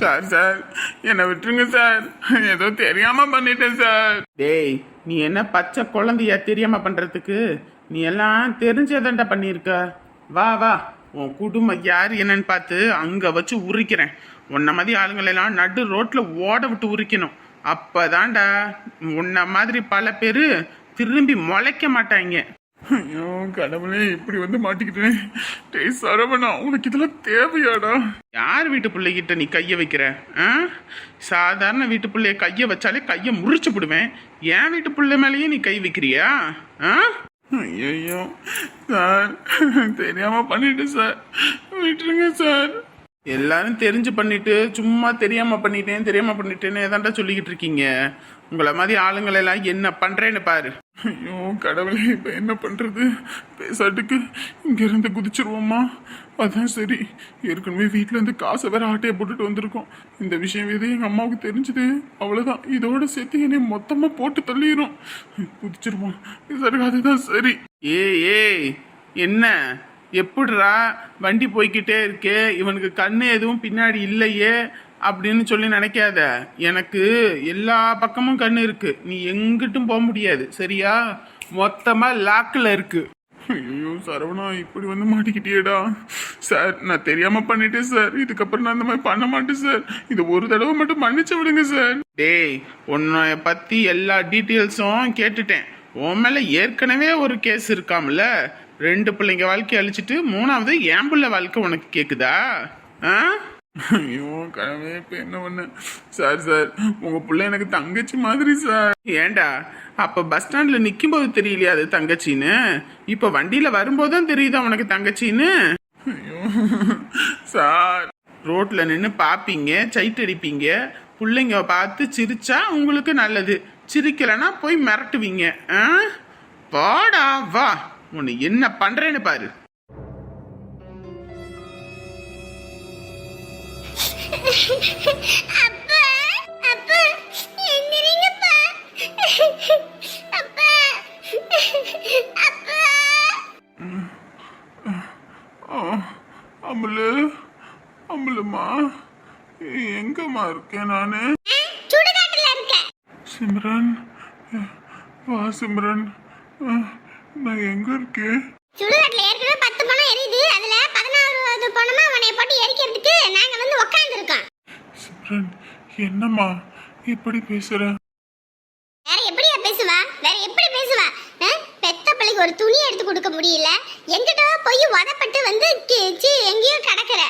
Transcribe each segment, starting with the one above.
Sir sir. என்னை விட்டுருங்க sir. ஏதோ தெரியாம பண்ணிட்டேன் சார். டேய் நீ என்ன பச்சை குழந்தையா தெரியாம பண்றதுக்கு? நீ எல்லாம் தெரிஞ்சதாண்டா பண்ணியிருக்க. வா வா. உன் குடும்பம் யார் என்னன்னு பார்த்து அங்கே வச்சு உரிக்கிறேன். உன்ன மாதிரி ஆளுங்களெல்லாம் நடு ரோட்டில் ஓட விட்டு உரிக்கணும். அப்போதான்டா உன்ன மாதிரி பல பேர் திரும்பி முளைக்க மாட்டாங்க. ஐயோ கடவுளே இப்படி வந்து மாட்டிக்கிட்டேன். டேய் சரவணா உனக்கு இதெல்லாம் தேவையாடா. யார் வீட்டு பிள்ளைகிட்ட நீ கையை வைக்கிற? ஆ? சாதாரண வீட்டு பிள்ளைய கையை வச்சாலே கையை முறிச்சு விடுவேன் என் வீட்டு பிள்ளை மேலேயே நீ கை வைக்கிறியா? ஆ? ஐயோ சார் தெரியாம பண்ணிட்டேன் சார். விட்டுருங்க சார். எல்லாரும் தெரிஞ்சு பண்ணிட்டு சும்மா தெரியாம பண்ணிட்டேன் தெரியாம பண்ணிட்டேன்னு ஏதாண்டா சொல்லிக்கிட்டு இருக்கீங்க? உங்களை மாதிரி ஆளுங்களை எல்லாம் என்ன பண்றேன்னு பாரு. ஐயோ கடவுளே இப்ப என்ன பண்றது? பேசாட்டுக்கு இங்க இருந்து குதிச்சிருவோமா? அதான் சரி. ஏற்கனவே வீட்டில் இருந்து காசை வேற ஆட்டையை போட்டுட்டு வந்திருக்கோம். இந்த விஷயம் எது எங்க அம்மாவுக்கு தெரிஞ்சது? அவ்வளவுதான். இதோட சேர்த்து என்னை மொத்தமா போட்டு தள்ளிடும் குதிச்சிருவோம் அதுதான் சரி. ஏ ஏ என்ன? எப்படிரா வண்டி போய்கிட்டே இருக்கே? இவனுக்கு கண்ணு எதுவும் பின்னாடி இல்லையே? அப்படின்னு சொல்லி நினைக்காத. எனக்கு எல்லா பக்கமும் கண்ணு இருக்கு. நீ எங்கிட்டும் போக முடியாது. சரியா? மொத்தமா லாக்கில் இருக்கு. ஐயோ சரவணா இப்படி வந்து மாட்டிக்கிட்டியேடா. சார் நான் தெரியாம பண்ணிட்டேன் சார். இதுக்கப்புறம் நான் இந்த மாதிரி பண்ண மாட்டேன் சார். இது ஒரு தடவை மட்டும் மன்னிச்சு விடுங்க சார். டேய் உன்னை பத்தி எல்லா டீட்டெயில்ஸும் கேட்டுட்டேன். உன் மேல ஏற்கனவே ஒரு கேஸ் இருக்காமல. ரெண்டு பிள்ளைங்க வாழ்க்கை அழிச்சிட்டு மூணாவது என் பிள்ளை வாழ்க்கை உனக்கு கேக்குதா? ஆ? ஐயோ கடவுளே இப்ப என்ன பண்ண? சார் சார் உங்க பிள்ளை எனக்கு தங்கச்சி மாதிரி சார். ஏண்டா? அப்ப பஸ் ஸ்டாண்ட்ல நிக்கும் போது தெரியலையா அது தங்கச்சின்னு? இப்ப வண்டியில வரும்போது தான் தெரியுதா உனக்கு தங்கச்சின்னு? ஐயோ சார். ரோட்ல நின்று பாப்பீங்க சைட் அடிப்பீங்க. பிள்ளைங்க பார்த்து சிரிச்சா உங்களுக்கு நல்லது. சிரிக்கலைன்னா போய் மிரட்டுவீங்க. ஆ? வாடா வா. உன்னை என்ன பண்றேன்னு பாரு. அப்பா அப்பா எந்திரிங்கப்பா அப்பா அப்பா அம்பலு அம்பலுமா எங்கம்மா இருக்கேன் நானு சுடுகாட்டுல சிம்ரன் வா சிம்ரன் நான் எங்க இருக்கேன் சுடுகாட்டுல ஏற்கனவே பத்து பணம் எரியுது அதுல பதினாறு பணமா அவனை போட்டு எரிக்கிறதுக்கு நாங்க வந்து உக்காந்துருக்கோம். சிம்ரன் என்னம்மா இப்படி பேசுற? வேற எப்படியா பேசுவா? வேற எப்படி பேசுவா? பெத்த பிள்ளைக்கு ஒரு துணி எடுத்து கொடுக்க முடியல. எங்கிட்ட போய் உதப்பட்டு வந்து கி- சி, எங்கேயோ கிடக்குற?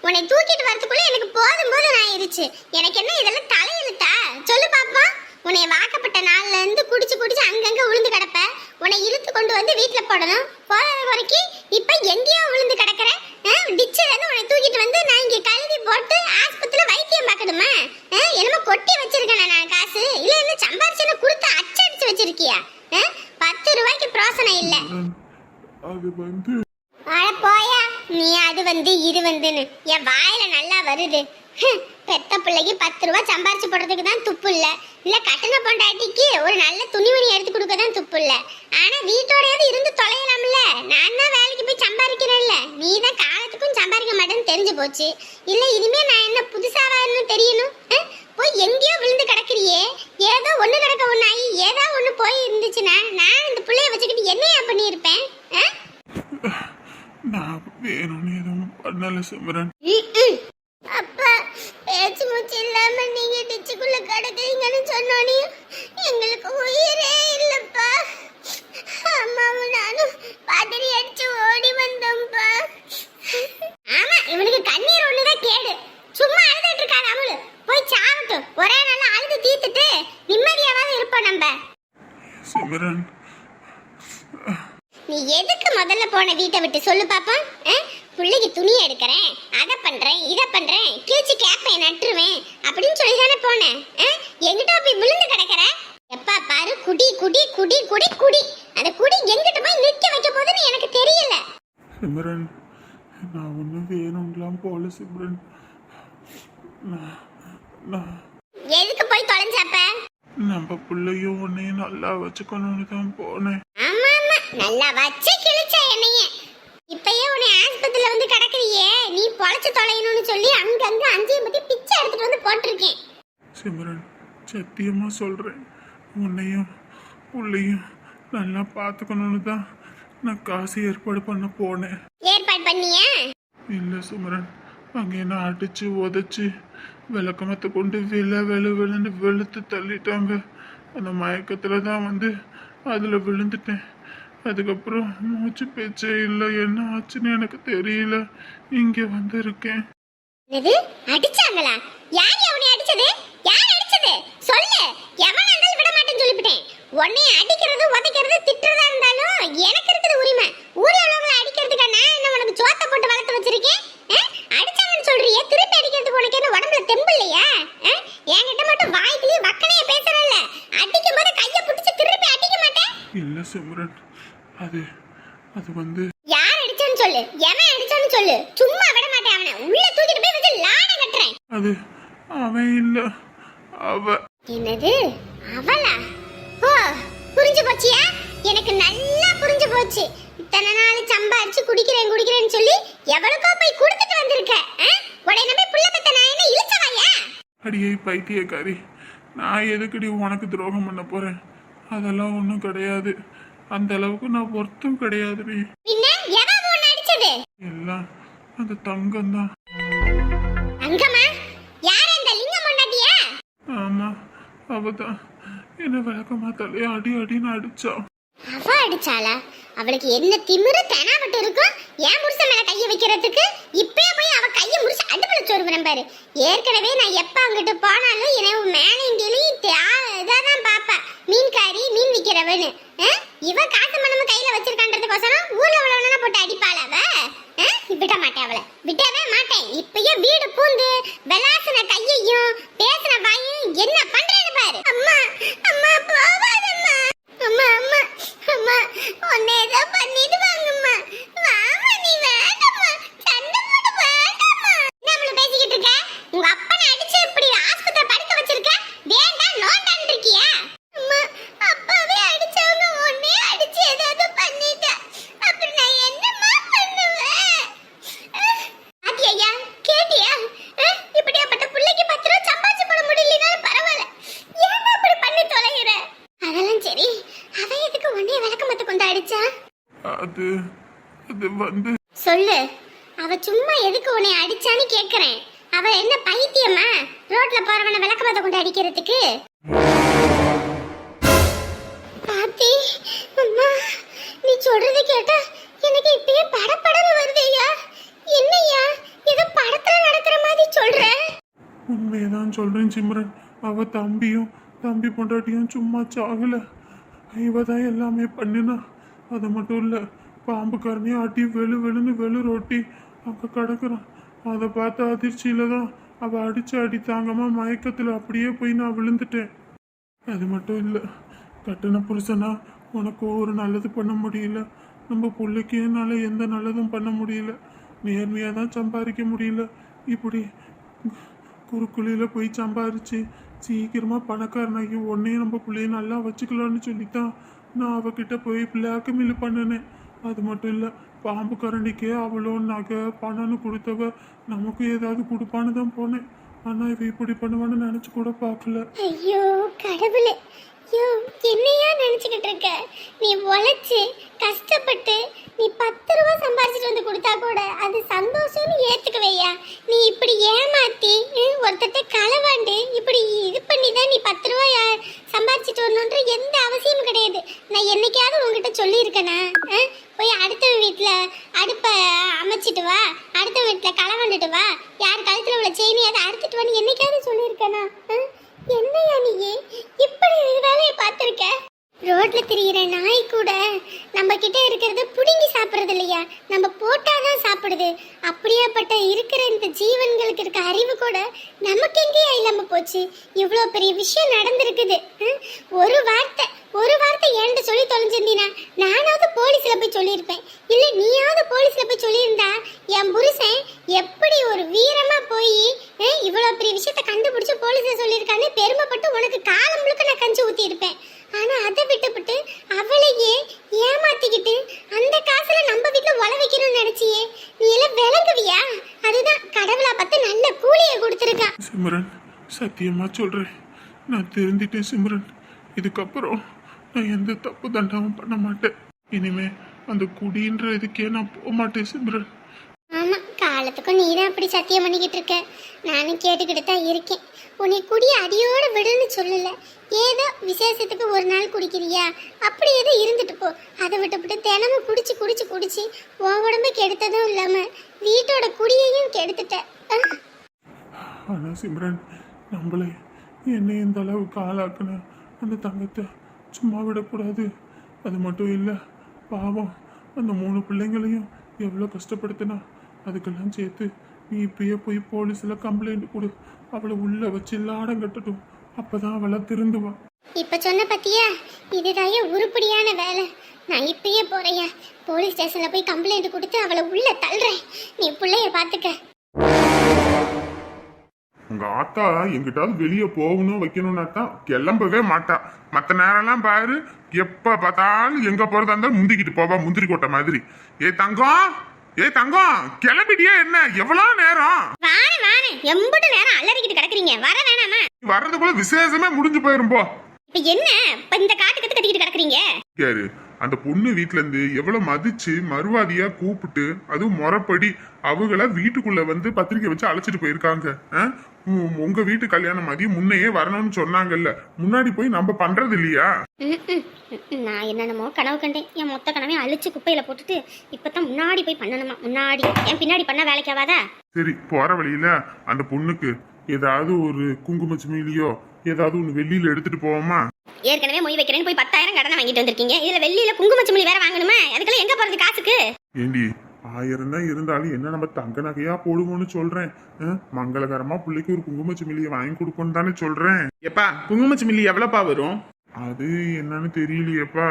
உன்னை தூக்கிட்டு வரதுக்குள்ள எனக்கு போதும் போதும் ஆயிருச்சு. எனக்கு என்ன இதெல்லாம் தலையெழுத்தா? சொல்லு பாப்பா. உன்னை வாக்கப்பட்ட நாள்ல இருந்து குடிச்சு குடிச்சு அங்கங்க விழுந்து கிடப்ப. உன்னை இழுத்து கொண்டு வந்து வீட்டுல போடணும். போதாத குறைக்கு இப்ப எங்கேயோ வருது. பெத்த பிள்ளைக்கு பத்து ரூபாய் சம்பாரிச்சு போடுறதுக்கு தான் துப்பு இல்ல. இல்ல கட்டண பொண்டாட்டிக்கு ஒரு நல்ல துணிமணி எடுத்து கொடுக்க தான் துப்பு இல்ல. ஆனா வீட்டோடயாவது இருந்து தொலையலாம்ல. நான் தான் வேலைக்கு போய் சம்பாதிக்கிறேன்ல நீ தான் காலத்துக்கும் சம்பாதிக்க மாட்டேன்னு தெரிஞ்சு போச்சு. இல்ல இனிமே நான் என்ன புதுசாவான்னு தெரியணும்? போய் எங்கேயோ விழுந்து கிடக்குறியே. ஏதோ ஒண்ணு கிடக்க ஒண்ணாயி ஏதோ ஒண்ணு போய் இருந்துச்சுன்னா நான் இந்த பிள்ளைய வச்சுக்கிட்டு என்னையா பண்ணியிருப்பேன்? நான் வேணும்னு எதுவும் பண்ணல சிம்ரன். அப்பா பேச்சு மூச்சு இல்லாம நீங்க டிச்சுக்குள்ள கிடக்குறீங்கன்னு சொன்னோனே எங்களுக்கு உயிரே இல்லப்பா. அம்மாவும் நானும் பதறி அடிச்சு ஓடி வந்தோம்ப்பா. ஆமா இவனுக்கு கண்ணீர் ஒண்ணுதான் கேடு. சும்மா அழுதுட்டு இருக்காது அவளு போய் சாவட்டும் ஒரே நாள் அழுது தீர்த்துட்டு நிம்மதியாவது இருப்போம் நம்ம. சிம்ரன். நீ எதுக்கு முதல்ல போன வீட்டை விட்டு? சொல்லு பாப்போம் ஆ? பிள்ளைக்கு துணி எடுக்கிறேன் அதை பண்றேன் இதை பண்றேன் கிழிச்சு கேப்பை நட்டுருவேன் அப்படின்னு சொல்லி தானே போனேன்? எங்கிட்ட போய் விழுந்து கிடக்குற? எப்பா பாரு குடி குடி குடி குடி குடி. அந்த குடி எங்கிட்ட போய் நிக்க வைக்க போகுதுன்னு எனக்கு தெரியல. சிம்ரன் நான் ஒன்றும் வேணும்லாம் போல சிம்ரன். எதுக்கு போய் தொலைஞ்சப்ப? நம்ம பிள்ளையும் உன்னையும் நல்லா வச்சுக்கணும்னு தான் போனேன். ஆமா ஆமா. நல்லா வச்சு கிழிச்ச என்னைய. ஆஸ்பத்திரியில வந்து கிடக்குறியே நீ பொழைச்சு தொலையணும்னு சொல்லி அங்கங்க அஞ்சையும் பத்தி பிச்சை எடுத்து போட்டிருக்கேன். சிம்ரன் சத்தியமா சொல்றேன். உன்னையும் உள்ளையும் நல்லா பார்த்துக்கணும்னு தான் நான் காசு ஏற்பாடு பண்ண போனேன். ஏற்பாடு பண்ணியா? இல்லை சிம்ரன் அங்கே என்ன அடிச்சு உதைச்சு விளக்கமத்தை கொண்டு வில வில விழுந்து வெளுத்து தள்ளிட்டாங்க. அந்த மயக்கத்தில் தான் வந்து அதில் விழுந்துட்டேன். அதுக்கப்புறம் மூச்சு பேச்சே இல்லை. என்ன ஆச்சுன்னு எனக்கு தெரியல. இங்கே வந்திருக்கேன். என்னது? அடிச்சாங்களா? யார் அவனை அடிச்சது? யார் அடிச்சது? சொல்லு. எவனா இருந்தாலும் விட மாட்டேன்னு சொல்லிவிட்டேன். உன்னை அடிக்கிறது உதைக்கிறது திட்டுறதா இருந்தாலும் எனக்கு இருக்குது உரிமை. ஊர்ல உள்ளவங்களை அடிக்கிறதுக்கா நான் என்ன உனக்கு சோத்த போட்டு வளர்த்து வச்சிருக்கேன்? அடிச்சாங்கன்னு சொல்றியே. திருப்பி அடிக்கிறதுக்கு உனக்கு என்ன உடம்புல தெம்பு இல்லையா? என்கிட்ட மட்டும் வாய்க்குலயும் வக்கனைய பேசுறல்ல அடிக்கும் போது கைய பிடிச்சு திருப்பி அடிக்க மாட்டேன். இல்லை சிம்ரன். அது அது வந்து யார் அடிச்சான்னு சொல்லு. எவன் அடிச்சான்னு சொல்லு. சும்மா விட மாட்டேன் அவனை. உள்ள தூக்கிட்டு போய் வச்சு லாட கட்டுறேன். அது அவன் இல்லை. அவ என்னது? அவளா? ஓ புரிஞ்சு போச்சியா? எனக்கு நல்லா புரிஞ்சு போச்சு. இத்தனை நாள் சம்பாரிச்சு குடிக்கிறேன் குடிக்கிறேன்னு சொல்லி எவளுக்கோ போய் கொடுத்துட்டு வந்திருக்க? உடனே நம்பி புள்ள பெத்த நான் என்ன இழுச்சவாயா அடியே பைத்தியக்காரி. நான் எதுக்குடி உனக்கு துரோகம் பண்ண போறேன்? அதெல்லாம் ஒன்றும் கிடையாது. அந்த அளவுக்கு நான் ஒர்த்தும் கிடையாதுடி எல்லாம் அந்த தங்கம் தான் ஆமா அவ தான் என்ன விளக்கமா தலையை அடி அடின்னு அடிச்சா. அவ அடிச்சாளா? அவளுக்கு என்ன திமிரு தெனாவட்டு இருக்கும் ஏன் புருஷன் மேல கைய வைக்கிறதுக்கு இப்பயே போய் அவ கைய முடிச்சு அடுப்புல சொருவினம் பாரு. ஏற்கனவே நான் எப்ப அங்கிட்டு போனாலும் மேலையும் கீழையும் இதாதான் பாப்பா. மீன் விக்கிறவன்னு. ஆ? இவ காசு மனமும் கையில வச்சிருக்கான்றதுக்கோசரம் ஊர்ல உள்ளவனா போட்டு அடிப்பாள அவ? விட மாட்டேன் அவளை. விடவே மாட்டேன். இப்பயே வீடு பூந்து விளாசின கையையும் பேசின வாயும் என்ன பண்றேன்னு பாரு. அம்மா அம்மா போவாதம்மா. அம்மா அம்மா அம்மா உன்னை ஏதோ பண்ணிடுவாங்கம்மா. வாமா நீ வேண்டாம்மா. சண்டை போட வேண்டாம்மா. என்ன அவளை பேசிக்கிட்டு இருக்க? உங்க அப்பா அடிச்சு இப்படி ஆஸ்பத்திரி படுக்க வச்சிருக்க வேண்டாம் நோண்டான் இருக்கியா அம்மா அப்பாவே அடிச்சவங்க உன்னை அடிச்சு ஏதாவது பண்ணிட்டா அப்புறம் நான் என்னம்மா பண்ணுவேன் பாத்தியா கேட்டியா அஹ், இப்படியாப்பட்ட பிள்ளைக்கு பத்து ரூபா சம்பாதிச்சு போட முடியலனாலும் பரவாயில்ல ஏன் அப்படி பண்ணி தொலைகிற அதெல்லாம் சரி அவ எதுக்கு உன்னைய விளக்கமத்த கொண்டு அடிச்சா அது அது வந்து சொல்லு அவ சும்மா எதுக்கு உன்னை அடிச்சான்னு கேக்குறேன் அவ என்ன பைத்தியமா ரோட்ல போறவன விளக்கமத்த கொண்டு அடிக்கிறதுக்கு பாத்தி அம்மா நீ சொல்றது கேட்டா எனக்கு இப்பயே படபடன்னு வருதுய்யா என்னய்யா ஏதோ படத்துல நடக்கிற மாதிரி சொல்ற உண்மையதான் சிம்ரன் அவ தம்பியும் தம்பி பொண்டாட்டியும் சும்மா சாகல. இவ தான் எல்லாமே பண்ணினா. அது மட்டும் இல்லை பாம்புக்காரனையும் அடி வெளு வெளுன்னு வெளு ரொட்டி அங்கே கிடக்குறான். அதை பார்த்த அதிர்ச்சியில தான் அவள் அடித்து அடி தாங்கமா மயக்கத்தில் அப்படியே போய் நான் விழுந்துட்டேன். அது மட்டும் இல்லை கட்டின புருஷனா உனக்கு ஒரு நல்லது பண்ண முடியல. நம்ம பிள்ளைக்கு என்னால் எந்த நல்லதும் பண்ண முடியல. நேர்மையாக தான் சம்பாதிக்க முடியல. இப்படி குறுக்குழியில் போய் சம்பாரிச்சு சீக்கிரமாக பணக்காரனாகி உன்னையும் நம்ம பிள்ளைய நல்லா வச்சுக்கலாம்னு சொல்லித்தான் நான் அவகிட்ட போய் பிளாக்மெயில் பண்ணினேன் அது மட்டும் இல்லை பாம்பு கரண்டிக்கே அவ்வளோ நகை பணம்னு கொடுத்தவ நமக்கு ஏதாவது கொடுப்பான்னு தான் போனேன். ஆனால் இவ இப்படி பண்ணுவான்னு நினச்சி கூட பார்க்கல. ஐயோ கடவுளே. ஐயோ என்னையா நினச்சிக்கிட்டு இருக்க? நீ உழைச்சி கஷ்டப்பட்டு நீ பத்து ரூபா சம்பாரிச்சிட்டு வந்து கொடுத்தா கூட அது சந்தோஷம்னு ஏற்றுக்குவையா நீ இப்படி ஏமாத்தி ஒருத்தட்ட களவாண்டு இப்படி இது பண்ணி தான் நீ பத்து ரூபா சம்பாரிச்சிட்டு வரணுன்ற எந்த அவசியமும் கிடையாது. நான் என்னைக்காவது உங்ககிட்ட சொல்லியிருக்கேனா? ஆ? போய் அடுத்த வீட்டில் அடுப்பை அமைச்சிட்டு வா அடுத்த வீட்டில் களவாண்டுட்டு வா. யார் கழுத்தில் உள்ள செயினியாவது அறுத்துட்டு வான்னு என்னைக்காவது சொல்லியிருக்கேனா? என்னையா நீ இப்படி வேலையை பார்த்துருக்க? ரோட்ல திரியிற நாய் கூட நம்ம கிட்ட இருக்கிறத புடுங்கி சாப்பிடுறது இல்லையா? நம்ம போட்டாதான் சாப்பிடுது. அப்படியாப்பட்ட இருக்கிற இந்த ஜீவன்களுக்கு இருக்க அறிவு கூட நமக்கு எங்கேயா இல்லாம போச்சு. இவ்வளோ பெரிய விஷயம் நடந்திருக்குது. ஒரு வார்த்தை ஒரு வார்த்தை என்கிட்ட சொல்லி தொலைஞ்சிருந்தீனா நானாவது போலீஸ்ல போய் சொல்லியிருப்பேன். இல்ல நீயாவது போலீஸ்ல போய் சொல்லியிருந்தா என் புருஷன் எப்படி ஒரு வீரமா போய் இவ்வளோ பெரிய விஷயத்த கண்டுபிடிச்சு போலீஸ்ல சொல்லியிருக்கான்னு பெருமைப்பட்டு உனக்கு காலம் முழுக்க நான் கஞ்சி ஊத்தி இருப்பேன் ஆனா அதை விட்டுவிட்டு அவளையே ஏமாத்திக்கிட்டு அந்த காசுல நம்ம வீட்டுல உழ வைக்கணும்னு நினைச்சியே நீ எல்லாம் விளங்குவியா? அதுதான் கடவுளா பார்த்து நல்ல கூலியை கொடுத்துருக்கான் சிம்ரன் சத்தியமா சொல்றேன். நான் தெரிஞ்சிட்டேன் சிம்ரன். இதுக்கப்புறம் நான் எந்த தப்பு தண்டாவும் பண்ண மாட்டேன். இனிமே அந்த குடின்ற இதுக்கே நான் போக மாட்டேன் சிம்ரன். ஆமா காலத்துக்கும் நீ தான் அப்படி சத்தியம் பண்ணிக்கிட்டு இருக்க. நானும் கேட்டுக்கிட்டு தான் இருக்கேன். உன்னை குடி அடியோட விடுன்னு சொல்லல. ஏதோ விசேஷத்துக்கு ஒரு நாள் குடிக்கிறியா? அப்படி ஏதோ இருந்துட்டு போ. அதை விட்டுவிட்டு தினமும் குடிச்சு குடிச்சு குடிச்சு உன் உடம்பு கெடுத்ததும் இல்லாம வீட்டோட குடியையும் கெடுத்துட்ட. ஆனா சிம்ரன் நம்மளே என்னை இந்த அளவுக்கு ஆளாக்குன அந்த தங்கத்தை சும்மா விடக்கூடாது. அது மட்டும் இல்லை பாவம் அந்த மூணு பிள்ளைங்களையும் எவ்வளோ கஷ்டப்படுத்தினா அதுக்கெல்லாம் சேர்த்து நீ இப்பயே போய் போலீஸில் கம்ப்ளைண்ட் கொடு. அவளை உள்ளே வச்சு லாடம் கட்டட்டும். அப்பதான் அவளை திருந்துவா. இப்ப சொன்ன பத்தியா? இதுதான் உருப்படியான வேலை. நான் இப்பயே போறையா போலீஸ் ஸ்டேஷன்ல போய் கம்ப்ளைண்ட் கொடுத்து அவளை உள்ள தள்ளுறேன். நீ பிள்ளைய பாத்துக்க. உங்க ஆத்தா எங்கிட்டாவது வெளியே போகணும் வைக்கணும்னா தான் கிளம்பவே மாட்டா. மற்ற நேரம்லாம் பாரு எப்ப பார்த்தாலும் எங்க போறதா இருந்தாலும் முந்திக்கிட்டு போவா முந்திரி கொட்டை மாதிரி. ஏ தங்கம் ஏ தங்கம் கிளம்பிட்டியே என்ன? எவ்வளவு நேரம்? வாணு வாணு எம்புட்டு நேரம் அலறிக்கிட்டு கிடக்குறீங்க. வர வேணாமா? வர்றதுக்குள்ள விசேஷமே முடிஞ்சு போயிரும் போ. இப்ப என்ன? இப்ப இந்த காட்டு கத்து கத்திக்கிட்டு கிடக்குறீங்க? யாரு அந்த பொண்ணு வீட்ல இருந்து எவ்வளவு மதிச்சு மறுவாதியா கூப்பிட்டு அதுவும் முறைப்படி அவங்கள வீட்டுக்குள்ள வந்து பத்திரிக்கை வச்சு அழைச்சிட்டு போயிருக்காங்க. உங்க வீட்டு கல்யாணம் மதியம் முன்னையே வரணும்னு சொன்னாங்கல்ல. முன்னாடி போய் நம்ம பண்றது இல்லையா. நான் என்னென்னமோ கனவு கண்டேன். என் மொத்த கனவையும் அழிச்சு குப்பையில போட்டுட்டு இப்பதான் முன்னாடி போய் பண்ணணுமா? முன்னாடி. என் பின்னாடி பண்ண வேலைக்கு ஆகாதா சரி போற வழியில அந்த பொண்ணுக்கு ஏதாவது ஒரு குங்கும சிமிலியோ ஏதாவது ஒண்ணு வெளியில எடுத்துட்டு போவோமா? ஏற்கனவே மொய் வைக்கிறேன்னு போய் பத்தாயிரம் கடனை வாங்கிட்டு வந்திருக்கீங்க. இதுல வெள்ளியில குங்குமச்சிமலி வேற வாங்கணுமா? அதுக்கெல்லாம் எங்க போறது காசுக்கு? ஏண்டி ஆயிரம் தான் இருந்தாலும் என்ன நம்ம தங்க நகையா போடுவோம்னு சொல்றேன்? மங்களகரமா பிள்ளைக்கு ஒரு குங்கும சிமிலியை வாங்கி கொடுப்போம்னு தானே சொல்றேன். எப்பா குங்குமச்சிமில்லி எவ்வளோப்பா வரும்? அது என்னன்னு தெரியலையேப்பா.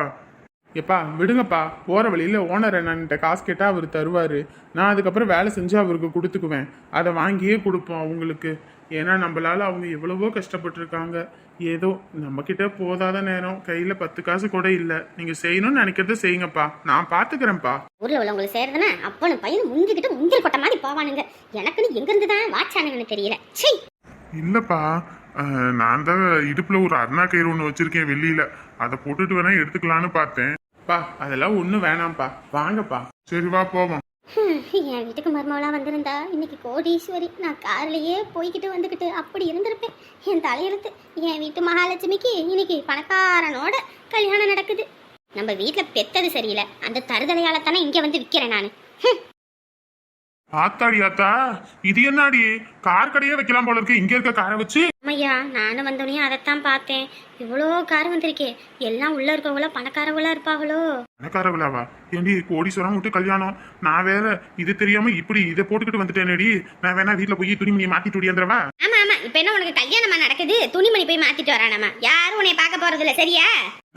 எப்பா விடுங்கப்பா போகிற வழியில் ஓனர் என்னன்ட்ட காசு கேட்டால் அவர் தருவார். நான் அதுக்கப்புறம் வேலை செஞ்சு அவருக்கு கொடுத்துக்குவேன். அதை வாங்கியே கொடுப்போம் அவங்களுக்கு. ஏன்னா நம்மளால அவங்க எவ்வளவோ கஷ்டப்பட்டிருக்காங்க. ஏதோ நம்மக்கிட்ட போதாத நேரம் கையில் பத்து காசு கூட இல்லை. நீங்கள் செய்யணும்னு நினைக்கிறத செய்யுங்கப்பா. நான் பார்த்துக்கிறேன்ப்பா ஊர்ல உள்ளவங்களுக்கு செய்யறதுன்னா அப்பனும் பையன் முந்திக்கிட்டு முந்திரி கொட்ட மாதிரி போவானுங்க. எனக்குன்னு எங்க இருந்து தான் வாட்சானுங்கன்னு தெரியல. சீ இல்லப்பா. நான் தான் இடுப்புல ஒரு அருணா கயிறு ஒன்று வச்சிருக்கேன் வெளியில. அதை போட்டுட்டு வேணா எடுத்துக்கலான்னு பார்த்தேன். பா அதெல்லாம் ஒன்றும் வேணாம்ப்பா. வாங்கப்பா. சரி வா போவோம். என் வீட்டுக்கு மருமகளா வந்திருந்தா. இன்னைக்கு கோடீஸ்வரி. நான் கார்லயே போய்கிட்டு வந்துக்கிட்டு அப்படி இருந்திருப்பேன். என் தலையெழுத்து என் வீட்டு மகாலட்சுமிக்கு இன்னைக்கு பணக்காரனோட கல்யாணம் நடக்குது. நம்ம வீட்ல பெத்தது சரியில்லை. அந்த தருதலையால தானே இங்க வந்து விக்கிறேன் நான். ஆத்தாடி ஆத்தா. இது என்னடி? கார் கடையே வைக்கலாம் போல இருக்கு. இங்க இருக்க காரை வச்சு? அம்மையா நானும் வந்தோடனே அதைத்தான் பார்த்தேன். இவ்வளோ கார் வந்திருக்கே? எல்லாம் உள்ள இருக்கவங்களோ பணக்காரவங்களா இருப்பாங்களோ? பணக்கார விழாவா ஏண்டி கோடீஸ்வரம் விட்டு கல்யாணம்? நான் வேற இது தெரியாம இப்படி இதை போட்டுக்கிட்டு வந்துட்டேனேடி. நான் வேணா வீட்டுல போய் துணிமணியை மாத்திட்டு ஓடியாந்துடவா ஆமா ஆமா. இப்ப என்ன உனக்கு கல்யாணமா நடக்குது? துணிமணி போய் மாத்திட்டு வரானாமா யாரும் உன்னை பார்க்க போறது இல்ல சரியா?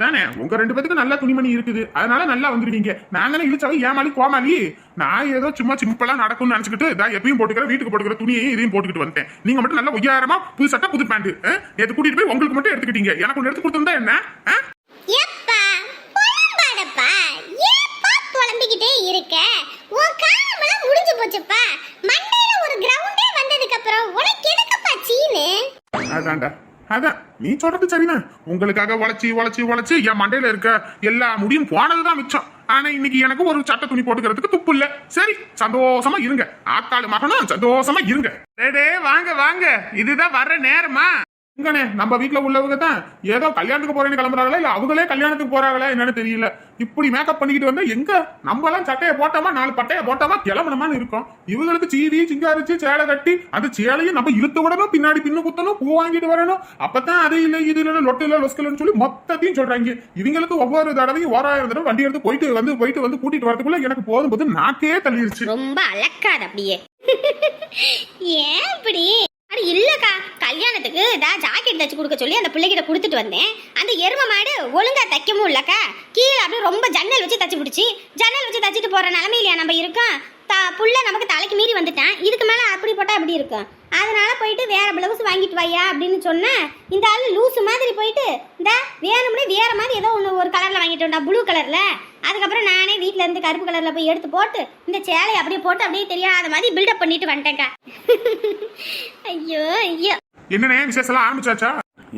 தானே உங்க ரெண்டு பேத்துக்கு நல்ல துணிமணி இருக்குது. அதனால நல்லா வந்துருவீங்க தானே இழுச்சாவே ஏமாளி கோமாளி. நான் ஏதோ சும்மா சிம்பிளா நடக்கும்னு நினைச்சுக்கிட்டு இதான் எப்பயும் போட்டுக்கிற வீட்டுக்கு போட்டுக்கிற துணியையும் இதையும் போட்டுக்கிட்டு வந்துட்டேன். நீங்க மட்டும் நல்லா ஒய்யாரமா புது சட்டை புது பேண்ட் நேற்று கூட்டிட்டு போய் உங்களுக்கு மட்டும் எடுத்துக்கிட்டீங்க. எனக்கு ஒன்று எடுத்து கொடுத்துருந்தா என்ன? புலம்பிக்கிட்டே இருக்க? உன் காலமெல்லாம் முடிஞ்சு போச்சுப்பா. மண்டையில ஒரு கிரவுண்டே வந்ததுக்கு அப்புறம் உனக்கு எதுக்குப்பா சீனு? அதான்டா. அதான். நீ சொல்றது சரிதான். உங்களுக்காக உழைச்சி உழைச்சி உழைச்சி என் மண்டையில இருக்க எல்லா முடியும் போனதுதான் மிச்சம். ஆனா இன்னைக்கு எனக்கு ஒரு சட்டை துணி போட்டுக்கிறதுக்கு துப்பு இல்ல. சரி சந்தோஷமா இருங்க. ஆத்தாளு மகனும் சந்தோஷமா இருங்க. வாங்க வாங்க. இதுதான் வர்ற நேரமா? இங்கனே நம்ம வீட்டுல உள்ளவங்க தான். ஏதோ கல்யாணத்துக்கு போறேன்னு கிளம்புறாங்களா? இல்ல அவங்களே கல்யாணத்துக்கு போறாங்களா என்னன்னு தெரியல. இப்படி மேக்கப் பண்ணிக்கிட்டு வந்தா எங்க? நம்ம எல்லாம் சட்டையை போட்டோமா? நாலு பட்டையை போட்டோமா? கிளம்பணுமான்னு இருக்கோம். இவங்களுக்கு சீதி சிங்காரிச்சு சேலை கட்டி அந்த சேலையும் நம்ம இழுத்து விடணும் பின்னாடி பின்னு குத்தணும் பூ வாங்கிட்டு வரணும். அப்பதான் அது இல்ல இது இல்ல லொட்டு இல்ல லொஸ்கலன்னு சொல்லி மொத்தத்தையும் சொல்றாங்க. இவங்களுக்கு ஒவ்வொரு தடவையும் ஓராயிரம் தடவை வண்டி எடுத்து போயிட்டு வந்து போயிட்டு வந்து கூட்டிட்டு வரதுக்குள்ள எனக்கு போதும் போது நாக்கே தள்ளிருச்சு. ரொம்ப அலக்காத அப்படியே. ஏன் இப்படி? அது இல்லக்கா கல்யாணத்துக்கு தான் ஜாக்கெட் தச்சு கொடுக்க சொல்லி அந்த பிள்ளைகிட்ட கொடுத்துட்டு வந்தேன். அந்த எரும மாடு ஒழுங்கா தைக்கவும் இல்லக்கா கீழே அப்படியே ரொம்ப ஜன்னல் வச்சு தச்சு பிடிச்சி. ஜன்னல் வச்சு தச்சுட்டு போற நிலமையிலையா நம்ம இருக்கோம்? த புள்ள நமக்கு தலைக்கு மீறி வந்துட்டான் இதுக்கு மேல அப்படி போட்டா அப்படி இருக்கும் அதனால போயிட்டு வேற பிளவுஸ் வாங்கிட்டு வையா அப்படின்னு சொன்னேன் இந்த ஆளு லூசு மாதிரி போயிட்டு இந்த வேணும்னே வேற மாதிரி ஏதோ ஒன்று ஒரு கலர்ல வாங்கிட்டு வந்தா ப்ளூ கலர்ல அதுக்கப்புறம் நானே வீட்ல இருந்து கருப்பு கலர்ல போய் எடுத்து போட்டு இந்த சேலையை அப்படியே போட்டு அப்படியே தெரியாத மாதிரி பில்டப் பண்ணிட்டு வந்துட்டேன்க்கா. ஐயோ ஐயோ. என்னண்ணே விசேஷம் ஆரம்பிச்சாச்சா?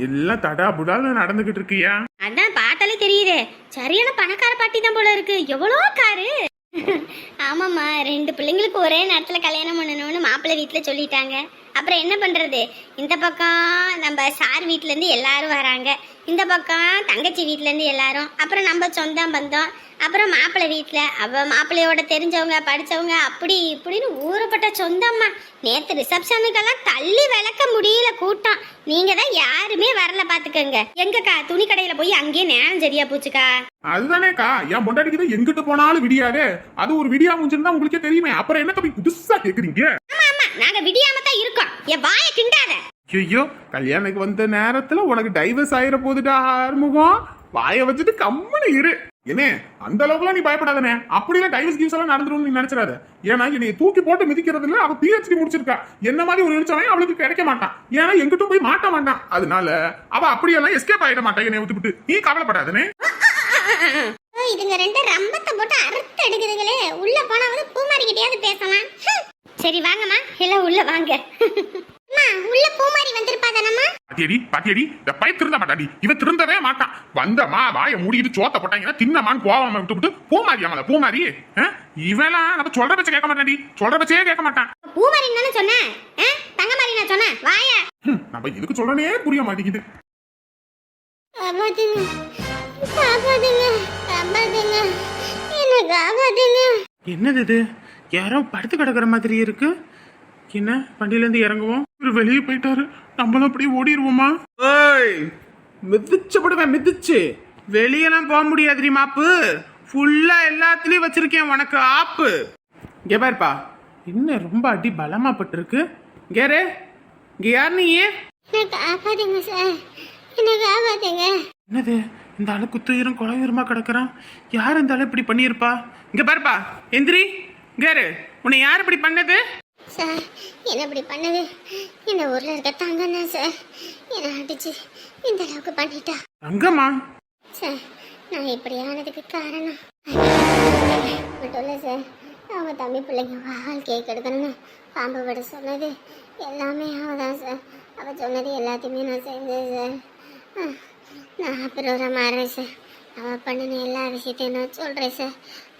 எல்லாம் தடா புடால நடந்துகிட்டு இருக்கியா? அதான் பார்த்தாலே தெரியுதே. சரியான பணக்கார பாட்டி தான் போல இருக்கு. எவ்வளோ காரு? ஆமாம்மா ரெண்டு பிள்ளைங்களுக்கு ஒரே நேரத்தில் கல்யாணம் பண்ணணும்னு மாப்பிள்ளை வீட்டில் சொல்லிட்டாங்க. அப்புறம் என்ன பண்றது? இந்த பக்கம் நம்ம சார் வீட்ல இருந்து எல்லாரும் வராங்க. இந்த பக்கம் தங்கச்சி வீட்ல இருந்து எல்லாரும் அப்புறம் நம்ம சொந்தம் பந்தம் அப்புறம் மாப்பிள்ளை வீட்ல. அவ மாப்பிள்ளையோட தெரிஞ்சவங்க படிச்சவங்க அப்படி இப்படின்னு ஊறப்பட்ட சொந்தம்மா. நேத்து ரிசப்ஷனுக்கெல்லாம் தள்ளி விளக்க முடியல கூட்டம். நீங்க தான் யாருமே வரல பாத்துக்கோங்க. எங்கக்கா துணி கடையில போய் அங்கேயே நேரம் சரியா போச்சுக்கா? அதுதானேக்கா என் பொண்டாட்டிக்கு எங்கிட்டு போனாலும் விடியாதே. அது ஒரு விடியா முடிஞ்சிருந்தா உங்களுக்கே தெரியுமே. அப்புறம் என்ன தம்பி புதுசா கேக்குறீங்க? ஆமா ஆமா. நாங்க விடியாம தான் இருக்கோம். என் வாயை கிண்டாத. ஐயோ கல்யாணத்துக்கு வந்த நேரத்துல உனக்கு டைவர்ஸ் ஆயிர போதுடா ஆறுமுகம். வாய வச்சுட்டு கம்முன்னு இரு. என்னே அந்த அளவுக்குலாம் நீ பயப்படாதனே அப்படிலாம் டைவர்ஸ் கிவ்ஸ் எல்லாம் நடந்துரும் நீ நினைச்சிடாத. ஏன்னா என்னை தூக்கி போட்டு மிதிக்கிறதுல அவ பிஹெச்டி முடிச்சிருக்கா. என்ன மாதிரி ஒரு இழிச்சவன் அவளுக்கு கிடைக்க மாட்டான். ஏன்னா எங்கிட்டும் போய் மாட்ட மாட்டான். அதனால அவ அப்படியெல்லாம் எஸ்கேப் ஆயிட மாட்டான் என்னை விட்டுவிட்டு நீ கவலைப்படாதனே இதுங்க ரெண்டு ரம்பத்தை போட்டு அறுத்து எடுக்குதுங்களே. உள்ள போனாவது பூமாரிக்கிட்டயாவது பேசலாம். ஹம். சரி வாங்கம்மா. எல்லாம் உள்ள வாங்க. அம்மா உள்ள பூமாரி வந்திருப்பா தானம்மா பாத்தியடி பாத்தியடி இந்த பைய திருந்த மாட்டாடி இவன் திருந்தவே மாட்டான். வந்தமா வாய மூடிட்டு சோத்த போட்டாங்கன்னா தின்னமான்னு போவாம விட்டு விட்டு பூமாரி அவங்கள பூமாரி? இவெல்லாம் நம்ம சொல்ற பச்சை கேட்க மாட்டாடி சொல்ற பச்சையே கேட்க மாட்டான். பூமாரி தானே சொன்னேன்? தங்கமாரி நான் சொன்னேன் வாய. நம்ம இதுக்கு சொல்றனே புரிய மாட்டேங்குது. காப்பாத்துங்க காப்பாத்துங்க காப்பாத்துங்க என்ன காப்பாத்துங்க என்னது இது? யாரோ படுத்து கிடக்குற மாதிரி இருக்கு. என்ன வண்டியில இருந்து இறங்குவோம்? இவரு வெளியே போயிட்டாரு. நம்மளும் அப்படியே ஓடிடுவோமா? ஏய் மிதிச்சு போடுவேன் மிதிச்சு. வெளியெல்லாம் போக முடியாது மாப்பு. ஃபுல்லா எல்லாத்துலயும் வச்சிருக்கேன் உனக்கு ஆப்பு. இங்க பாருப்பா. என்ன ரொம்ப அடி பலமா பட்டிருக்கு. கேரே இங்க யார் நீ? என்னது? இந்த ஆளு குத்துயிரும் கொலையுரமா கிடக்குறான். யார் இந்த ஆளு இப்படி பண்ணியிருப்பா? இங்க பாருப்பா. எந்திரி. கேரு உன்னை யார் இப்படி பண்ணது? சார் என்ன இப்படி பண்ணது? இந்த ஊர்ல இருக்க தங்கம் தான் சார். என்ன அடிச்சு இந்த அளவுக்கு பண்ணிட்டா? அங்கம்மா சார் நான் இப்படி ஆனதுக்கு காரணம். மட்டும் இல்லை சார் அவங்க தம்பி பிள்ளைங்க வாழ்க்கையை கெடுக்கணும்னு பாம்பு விட சொன்னது எல்லாமே அவ தான் சார். அவள் சொன்னது எல்லாத்தையுமே நான் செஞ்சேன் சார். நான் அப்புறம் மாறுறேன் சார். அவள் பண்ணின எல்லா விஷயத்தையும் நான் சொல்கிறேன் சார்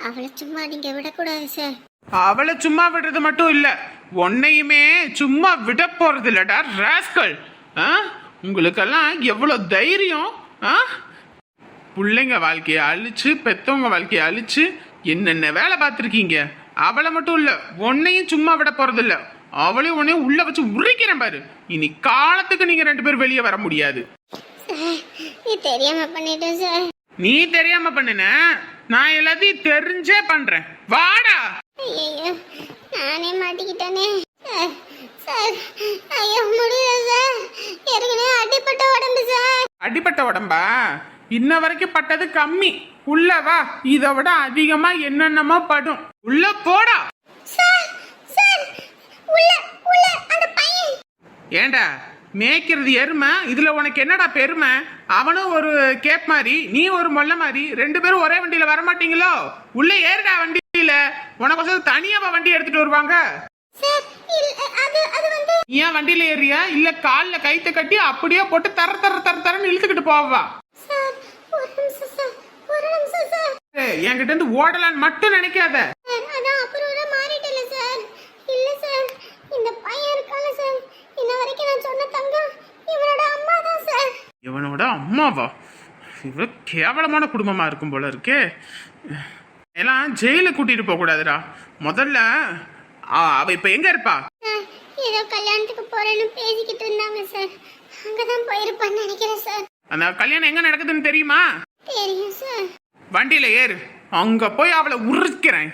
அவளை சும்மா நீங்கள் விடக்கூடாது சார் அவளை சும்மா விடுறது மட்டும் இல்ல. உன்னையுமே சும்மா விட போறது இல்லடா ராஸ்கல் ஆ? உங்களுக்கெல்லாம் எவ்வளவு தைரியம்? ஆ? பிள்ளைங்க வாழ்க்கையை அழிச்சு பெத்தவங்க வாழ்க்கையை அழிச்சு என்னென்ன வேலை பார்த்துருக்கீங்க? அவளை மட்டும் இல்ல உன்னையும் சும்மா விட போறது இல்ல அவளையும் உன்னையும் உள்ள வச்சு உரிக்கிறேன் பாரு. இனி காலத்துக்கு நீங்க ரெண்டு பேரும் வெளியே வர முடியாது. தெரியாமல் பண்ணிட்டேன் சார் நீ தெரியாம பண்ணுன. நான் எல்லாத்தையும் தெரிஞ்சே பண்றேன். வாடா. ஐயோ நானே மாட்டிக்கிட்டேனே. சார் சார் ஐயோ முடியல சார். ஏற்கனவே அடிப்பட்ட உடம்பு சார். அடிப்பட்ட உடம்பா? இன்ன வரைக்கும் பட்டது கம்மி. உள்ள வா. இதை விட அதிகமா என்னென்னமோ படும். உள்ள போடா. சார் சார் உள்ள உள்ள அந்த பையன். ஏண்டா? மேய்க்கிறது எருமை. இதுல உனக்கு என்னடா பெருமை? அவனும் ஒரு கேப் மாதிரி நீ ஒரு மொல்ல மாதிரி ரெண்டு பேரும் ஒரே வண்டியில வர மாட்டீங்களோ உள்ள ஏறுடா வண்டியில. உனக்கு தனியாவா வண்டி எடுத்துட்டு வருவாங்க. ஏன் வண்டியில ஏறியா இல்ல கால்ல கைத்த கட்டி அப்படியே போட்டு தர தர தர தரன்னு இழுத்துக்கிட்டு போவா. என்கிட்ட இருந்து ஓடலான்னு மட்டும் நினைக்காத சார் அதான் அப்புறம் மாறிட்டல சார் இல்ல சார் இந்த பையன் இருக்காங்க சார் இன்ன வரைக்கும் நான் சொன்ன தங்கம் இவனோட அம்மா தான் சார் இவனோட அம்மாவா இவ கேவலமான குடும்பமா இருக்கும் போல இருக்கே. எல்லாம் ஜெயிலுக்கு கூட்டிட்டு போக கூடாதுடா. முதல்ல அவ இப்ப எங்க இருப்பா? ஏதோ கல்யாணத்துக்கு போறேன்னு பேசிக்கிட்டு இருந்தாங்க சார். அங்கதான் போயிருப்பான்னு நினைக்கிறேன் சார். அந்த கல்யாணம் எங்க நடக்குதுன்னு தெரியுமா? தெரியும் சார். வண்டியில ஏறு. அங்க போய் அவளை உரிக்கிறேன்.